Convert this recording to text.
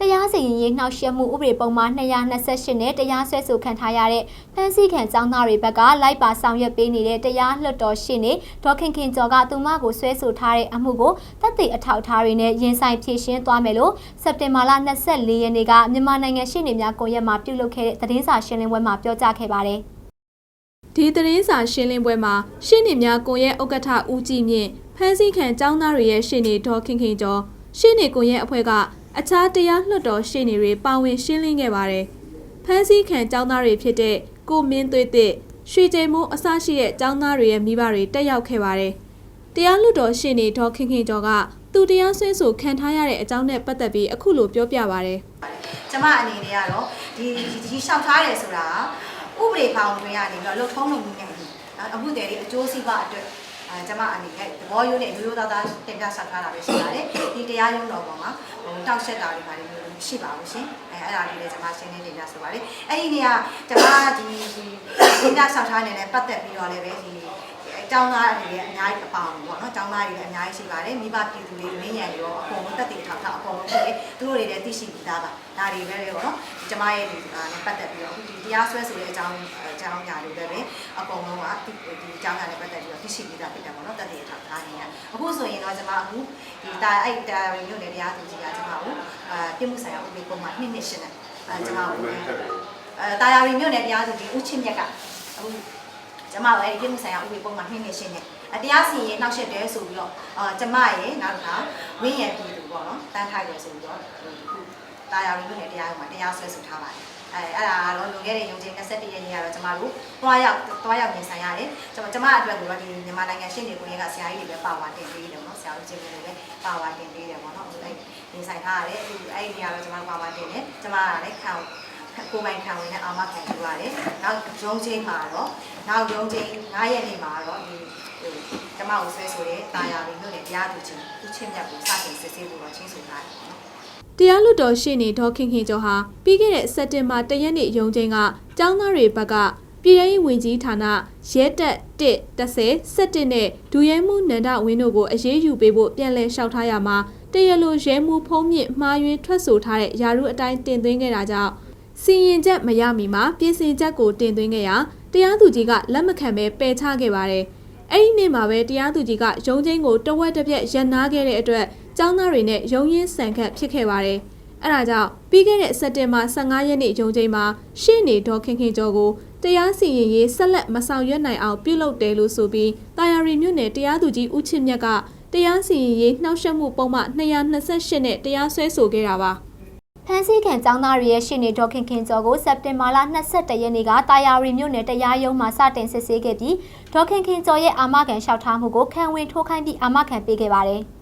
တရားစီရင်ရေးနှောက်ယှက်မှုဥပဒေပုံမှား228နဲ့တရားစွဲဆိုခံထားရတဲ့ဖမ်းဆီးခံចောင်းသားတွေဘက်ကလိုက်ပါဆောင်ရွက်ပေးနေတဲ့တရားလွှတ်တော်ရှင်းနေဒေါခင်ခင်ကျော်ကသူမကိုဆွဲဆိုထားတဲ့အမှုကိုတပ်သိအထောက်အထားတွေနဲ့ရင်ဆိုင်ဖြေရှင်းသွားမယ်လို့စက်တင်ဘာလ24ရက်နေ့ကမြန်မာနိုင်ငံရှင်းနေများကွန်ရက်မှာပြုလုပ်ခဲ့တဲ့သတင်းစာရှင်းလင်းပွဲမှာပြောကြားခဲ့ပါတယ်။ဒီသတင်းစာရှင်းလင်းပွဲမှာရှင်းနေများကွန်ရက်ဥက္ကဋ္ဌဦးကြည်မြင့်ဖမ်းဆီးခံចောင်းသားတွေရဲ့ရှင်းနေဒေါ်ခင်ခင်ကျော်ရှင်းနေကွန်ရက်အဖွဲ့က အခြားတရားလွှတ်တော်ရှင်းနေတွေပါဝင်ရှင်းလင်းခဲ့ပါတယ်။ဖမ်းဆီးခံចောင်းသားတွေဖြစ်တဲ့ကိုမင်းသွေးတစ်ရွှေကျိန်မိုးအစရှိတဲ့ចောင်းသားတွေရဲ့မိဘတွေတက်ရောက်ခဲ့ပါတယ်။တရားလွှတ်တော်ရှင်းနေဒေါ်ခင်ခင်ကျော်ကသူတရားဆွဲဆိုခံထားရတဲ့အကြောင်းနဲ့ပတ်သက်ပြီးအခုလိုပြောပြပါဗျ။ကျမအနေနဲ့ကတော့ဒီဒီဒီလျှောက်ထားတယ်ဆိုတာဥပဒေပေါင်းတွေကနေပြီးတော့လှုပ်ထုံးလုပ်မှုနဲ့အမှုတွေအကျိုးစီးပွားအတွက် အဲကျမအနေနဲ့သဘောရိုးနဲ့ရိုးရိုးသားသားတင်ပြဆက်ထားတာပဲရှိပါတယ်ဒီတရားရုံးတော်ပေါ်မှာဟိုတောက်ဆက်တာတွေပါလို့မရှိပါဘူးရှင်အဲအဲ့ဒါလေးလည်းကျမရှင်းနေတင်ပြဆိုပါတယ်အဲ့ဒီနေရာကျမဒီဒီတင်ပြဆက်ထားနေတဲ့ပတ်သက်ပြီးတော့လည်းပဲဒီအ ကြောင်းသားတွေလည်းအများကြီးအပေါင်းပေါ့နော်အကြောင်းသားတွေလည်းအများကြီးရှိပါတယ်မိဘပြည်သူတွေမင်းညံတွေရောအကုန်လုံးတက်တည်ထောက်ထောက်အကုန်လုံးရှိတယ်သူတို့တွေလည်းသိရှိပြီးသားပါဒါတွေပဲလေပေါ့နော်ကျမရဲ့ဒီနဲ့ပတ်သက်ပြီးတော့ဒီတရားစွဲဆိုတဲ့အကြောင်းအကြောင်းညာတွေလည်းပဲအကုန်လုံးကဒီဒီအကြောင်းညာနဲ့ပတ်သက်ပြီးတော့သိရှိပြီးသားဖြစ်တယ်ပေါ့နော်တက်တည်ထောက်ထားနေတာအခုဆိုရင်တော့ကျမအခုဒီတာအဲ့တာရီမျိုးနဲ့တရားသူကြီးကကျမကိုအာပြမှုဆိုင်ရာဥပဒေပုံမှန်နှစ်နှစ်ရှင်းတယ်အဲကျမကိုအဲတာယာရီမျိုးနဲ့တရားသူကြီးဦးချင်းမြက်ကအခု ကျမတို့အဲ့ဒီပြည်မှုဆိုင်ရာဥပဒေပုံမှန်နှင်းနေရှင်းနေအတရားစီရင်နှောက်ယှက်တယ်ဆိုပြီးတော့အာကျမရဲ့နောက်တစ်ခါဝင်းရံပြည်သူပေါ့နော်တန်းထိုက်တယ်ဆိုပြီးတော့တာယာရီမျိုးနဲ့တရားရုံးမှာတရားစွဲဆိုထားပါတယ်အဲအဲ့ဒါကတော့လွန်ခဲ့တဲ့ရုံးချင်း21ရက်နေ့ကတော့ကျမတို့တွားရောက်တွားရောက်နေဆိုင်ရတယ်ကျမကျမအတွက်ကတော့ဒီမြန်မာနိုင်ငံရှင်းနေကိုရကဆရာကြီးတွေပဲပါဝါတင်ပေးတယ်ပေါ့နော်ဆရာဦးချင်းတွေလည်းပါဝါတင်ပေးတယ်ပေါ့နော်အဲ့နေဆိုင်ထားရတယ်အဲ့ဒီနေရာတော့ကျမပါဝါတင်တယ်ကျမကလည်းခံ ကိုပိုင်ခံဝင်နဲ့အာမခံယူရတယ်။နောက်ရုံးချင်းမှာတော့နောက်ရုံးချင်း9ရက်နေ့မှာတော့ဒီဟိုကျမကိုဆွဲဆိုတဲ့တာယာတွေမြို့နယ်တရားသူကြီးသူချင်းမြတ်ကိုစတင်စစ်ဆေးဖို့တော့ချင်းဆိုထားတယ်ပေါ့နော်။တရားလွတ်တော်ရှေ့နေဒေါ်ခင်ခင်ကျော်ဟာပြီးခဲ့တဲ့စက်တင်ဘာတရက်နေ့ရုံးချင်းကចောင်းသားတွေဘက်ကပြည်ထောင်ရေးဝင်ကြီးဌာနရဲတက်1 30 17နဲ့ဒူရဲမှုနန္ဒဝင်းတို့ကိုအရေးယူပေးဖို့ပြန်လည်လျှောက်ထားရမှာတရလိုရဲမှုဖုံးမြင့်မှားယွင်းထွက်ဆိုထားတဲ့ယာရုအတိုင်းတင်သွင်းခဲ့တာကြောင့် စီရင်ချက်မရမီမှာပြင်ဆင်ချက်ကိုတင်သွင်းခဲ့ရာတရားသူကြီးကလက်မခံဘဲပယ်ချခဲ့ပါတယ်။အဲ့ဒီနေ့မှာပဲတရားသူကြီးကရုံးချင်းကိုတဝက်တစ်ပြက်ရန်နာခဲ့တဲ့အတွက်ចောင်းသားတွေနဲ့ရုံးရင်းဆန်ခတ်ဖြစ်ခဲ့ပါတယ်။အဲဒါကြောင့်ပြီးခဲ့တဲ့စက်တင်ဘာ15ရက်နေ့ရုံးချိန်မှာရှေ့နေဒေါ်ခင်ခင်ကျော်ကိုတရားစီရင်ရေးဆက်လက်မဆောင်ရွက်နိုင်အောင်ပြုလုပ်တယ်လို့ဆိုပြီးတာယာရီမြို့နယ်တရားသူကြီးဦးချစ်မြတ်ကတရားစီရင်ရေးနှောက်ယှက်မှုပုံမှန်228နဲ့တရားစွဲဆိုခဲ့တာပါ ဖမ်းဆီးခံចောင်းသားတွေရဲ့ရှင်းနေဒေါခင်ခင်ကျော်ကိုစက်တင်ဘာလ22ရက်နေ့ကတာယာရီမြို့နယ်တရားရုံးမှာစတင်စစ်ဆေးခဲ့ပြီးဒေါခင်ခင်ကျော်ရဲ့အာမခံလျှောက်ထားမှုကိုခံဝင်ထိုးခိုင်းပြီးအာမခံပေးခဲ့ပါတယ်။